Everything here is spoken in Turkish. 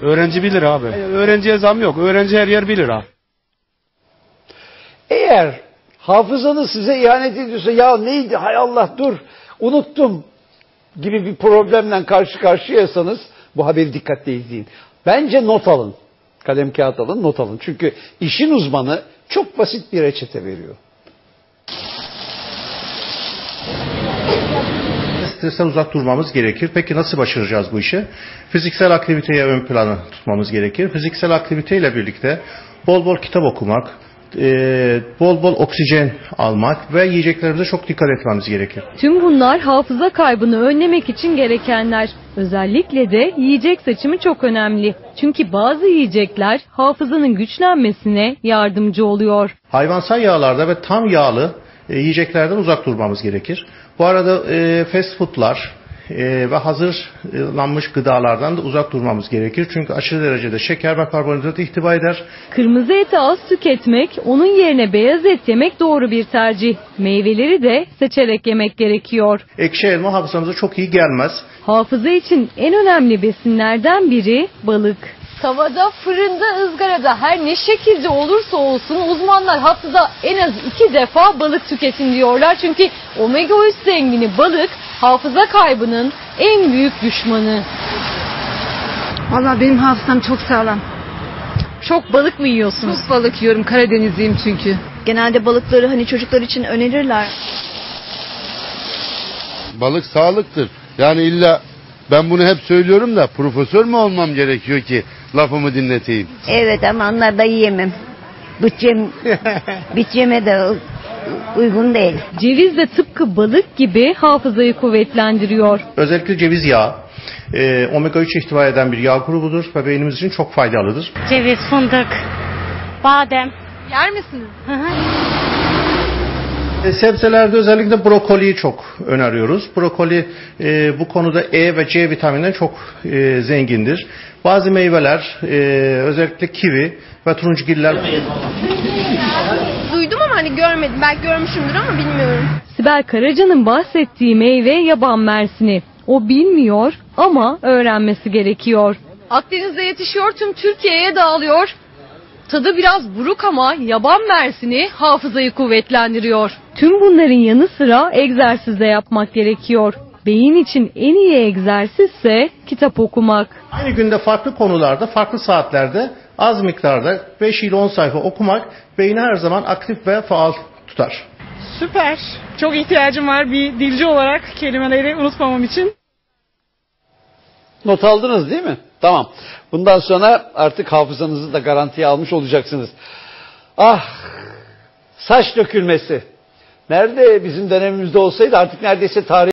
Öğrenci bilir abi. Öğrenciye zam yok. Öğrenci her yer bilir abi. Eğer hafızanız size ihanet ediyorsa ya neydi hay Allah dur unuttum gibi bir problemle karşı karşıyasanız bu haberi dikkatle izleyin. Bence not alın. Kalem kağıt alın not alın. Çünkü işin uzmanı çok basit bir reçete veriyor. Stresten uzak durmamız gerekir. Peki nasıl başaracağız bu işi? Fiziksel aktiviteye ön plana tutmamız gerekir. Fiziksel aktiviteyle birlikte bol bol kitap okumak, e, bol bol oksijen almak ve yiyeceklerimize çok dikkat etmemiz gerekir. Tüm bunlar hafıza kaybını önlemek için gerekenler. Özellikle de yiyecek seçimi çok önemli. Çünkü bazı yiyecekler hafızanın güçlenmesine yardımcı oluyor. Hayvansal yağlarda ve tam yağlı e, yiyeceklerden uzak durmamız gerekir. Bu arada e, fast foodlar e, ve hazırlanmış gıdalardan da uzak durmamız gerekir. Çünkü aşırı derecede şeker ve karbonhidrat ihtiva eder. Kırmızı eti az tüketmek, onun yerine beyaz et yemek doğru bir tercih. Meyveleri de seçerek yemek gerekiyor. Ekşi elma hafızamıza çok iyi gelmez. Hafıza için en önemli besinlerden biri balık. Tavada, fırında, ızgarada her ne şekilde olursa olsun uzmanlar haftada en az iki defa balık tüketin diyorlar. Çünkü omega 3 zengini balık hafıza kaybının en büyük düşmanı. Valla benim hafızam çok sağlam. Çok balık mı yiyorsunuz? Çok balık yiyorum. Karadenizliyim çünkü. Genelde balıkları hani çocuklar için önerirler. Balık sağlıktır. Yani illa ben bunu hep söylüyorum da profesör mü olmam gerekiyor ki lafımı dinleteyim? Evet ama onlar da yiyemem. Bütçem, bütçeme de uygun değil. Ceviz de tıpkı balık gibi hafızayı kuvvetlendiriyor. Özellikle ceviz yağı e, omega 3 ihtiva eden bir yağ grubudur ve beynimiz için çok faydalıdır. Ceviz, fındık, badem. Yer misiniz? E, sebzelerde özellikle brokoliyi çok öneriyoruz. Brokoli e, bu konuda E ve C vitamininden çok e, zengindir. Bazı meyveler e, özellikle kivi ve turuncugiller Duydum ama hani görmedim. Belki görmüşümdür ama bilmiyorum. Sibel Karaca'nın bahsettiği meyve yaban mersini. O bilmiyor ama öğrenmesi gerekiyor. Akdeniz'de yetişiyor tüm Türkiye'ye dağılıyor. Tadı biraz buruk ama yaban mersini hafızayı kuvvetlendiriyor. Tüm bunların yanı sıra egzersiz de yapmak gerekiyor. Beyin için en iyi egzersizse kitap okumak. aynı günde farklı konularda farklı saatlerde az miktarda 5 ile 10 sayfa okumak beyni her zaman aktif ve faal tutar. Süper. Çok ihtiyacım var bir dilci olarak kelimeleri unutmamam için. Not aldınız değil mi? Tamam. Bundan sonra artık hafızanızı da garantiye almış olacaksınız. Ah! Saç dökülmesi. Nerede bizim dönemimizde olsaydı artık neredeyse tarih